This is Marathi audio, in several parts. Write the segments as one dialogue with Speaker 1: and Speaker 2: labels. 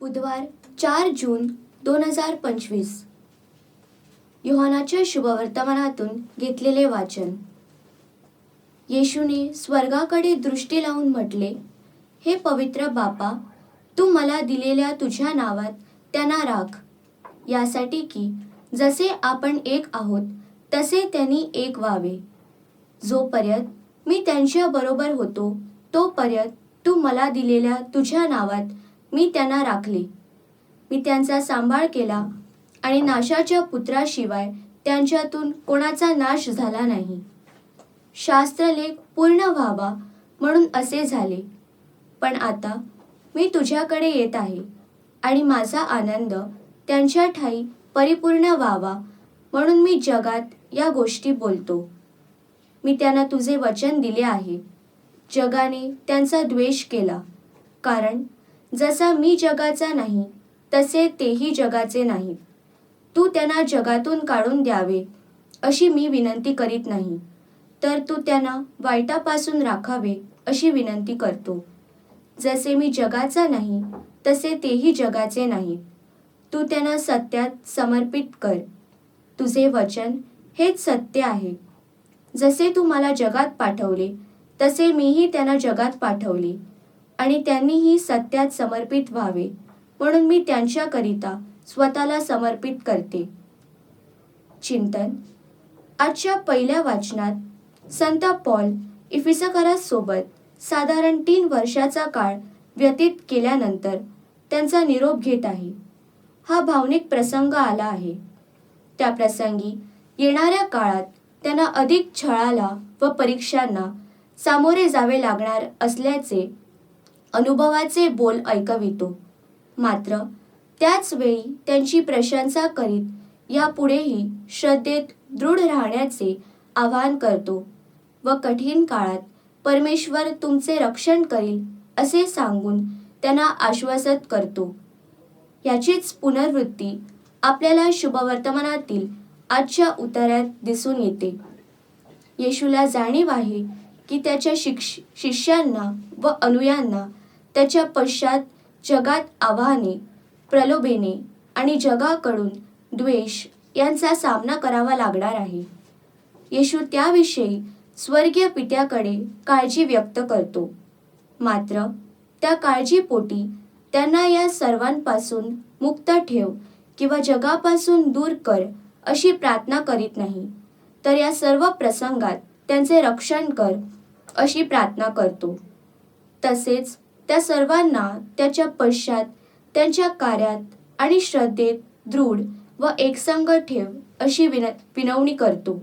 Speaker 1: बुधवार चार जून दोन हजार पंचवीस. योहानाच्या शुभवर्तमानातून घेतलेले वाचन. येशूने स्वर्गाकडे दृष्टी लावून म्हटले हे पवित्र बापा तू मला दिलेल्या तुझ्या नावात त्यांना राख. यासाठी की जसे आपण एक आहोत तसे त्यांनी एक व्हावे. जोपर्यंत मी त्यांच्याबरोबर होतो तोपर्यंत तू मला दिलेल्या तुझ्या नावात मी त्यांना राखले. मी त्यांचा सांभाळ केला आणि नाशाच्या पुत्राशिवाय त्यांच्यातून कोणाचा नाश झाला नाही. शास्त्रलेख पूर्ण व्हावा म्हणून असे झाले. पण आता मी तुझ्याकडे येत आहे आणि माझा आनंद त्यांच्या ठाई परिपूर्ण व्हावा म्हणून मी जगात या गोष्टी बोलतो. मी त्यांना तुझे वचन दिले आहे. जगाने त्यांचा द्वेष केला. कारण जसा मी जगाचा नाही तसे तेही जगाचे नाही. तू त्यांना जगातून काढून द्यावे अशी मी विनंती करीत नाही. तर तू त्यांना वाईटापासून राखावे अशी विनंती करतो. जसे मी जगाचा नाही तसे तेही जगाचे नाही. तू त्यांना सत्यात समर्पित कर. तुझे वचन हेच सत्य आहे. जसे तू मला जगात पाठवले तसे मीही त्यांना जगात पाठवले. आणि त्यांनीही सत्यात समर्पित व्हावे. म्हणून मी त्यांच्याकरिता स्वतःला समर्पित करते. चिंतन. आजच्या पहिल्या वाचनात संत पॉल इफिसकरासोबत साधारण तीन वर्षाचा काळ व्यतीत केल्यानंतर त्यांचा निरोप घेत आहे. हा भावनिक प्रसंग आला आहे. त्या प्रसंगी येणाऱ्या काळात त्यांना अधिक छळाला व परीक्षांना सामोरे जावे लागणार असल्याचे अनुभवाचे बोल ऐकवितो. मात्र त्याचवेळी त्यांची प्रशंसा करीत यापुढेही श्रद्धेत दृढ राहण्याचे आवाहन करतो व कठीण काळात परमेश्वर तुमचे रक्षण करील असे सांगून त्यांना आश्वासत करतो. याचीच पुनर्वृत्ती आपल्याला शुभवर्तमानातील आजच्या उतार्यात दिसून येते. येशूला जाणीव आहे की त्याच्या शिक्ष शिष्यांना व अनुयांना त्याच्या पश्चात जगात आव्हाने प्रलोभेने आणि जगाकडून द्वेष यांचा सामना करावा लागणार आहे. येशू त्याविषयी स्वर्गीय पित्याकडे काळजी व्यक्त करतो. मात्र त्या काळजीपोटी त्यांना या सर्वांपासून मुक्त ठेव किंवा जगापासून दूर कर अशी प्रार्थना करीत नाही तर या सर्व प्रसंगात त्यांचे रक्षण कर अशी प्रार्थना करतो. तसेच त्या सर्वांना त्याच्या पश्चात त्यांच्या कार्यात आणि श्रद्धेत दृढ व एकसंग ठेव अशी विन विनवणी करतो.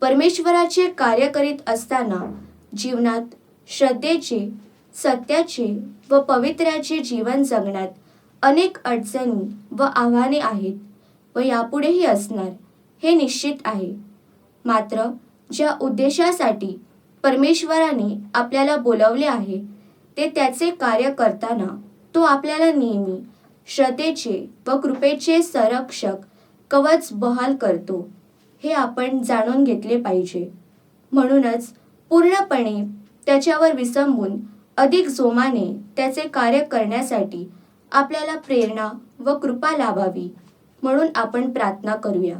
Speaker 1: परमेश्वराचे कार्य करीत असताना जीवनात श्रद्धेचे सत्याचे व पवित्र्याचे जीवन जगण्यात अनेक अडचणी व आव्हाने आहेत व यापुढेही असणार हे निश्चित आहे. मात्र ज्या उद्देशासाठी परमेश्वराने आपल्याला बोलावले आहे ते त्याचे कार्य करताना तो आपल्याला नेहमी श्रद्धेचे व कृपेचे संरक्षक कवच बहाल करतो हे आपण जाणून घेतले पाहिजे. म्हणूनच पूर्णपणे त्याच्यावर विसंबून अधिक जोमाने त्याचे कार्य करण्यासाठी आपल्याला प्रेरणा व कृपा लाभावी म्हणून आपण प्रार्थना करूया.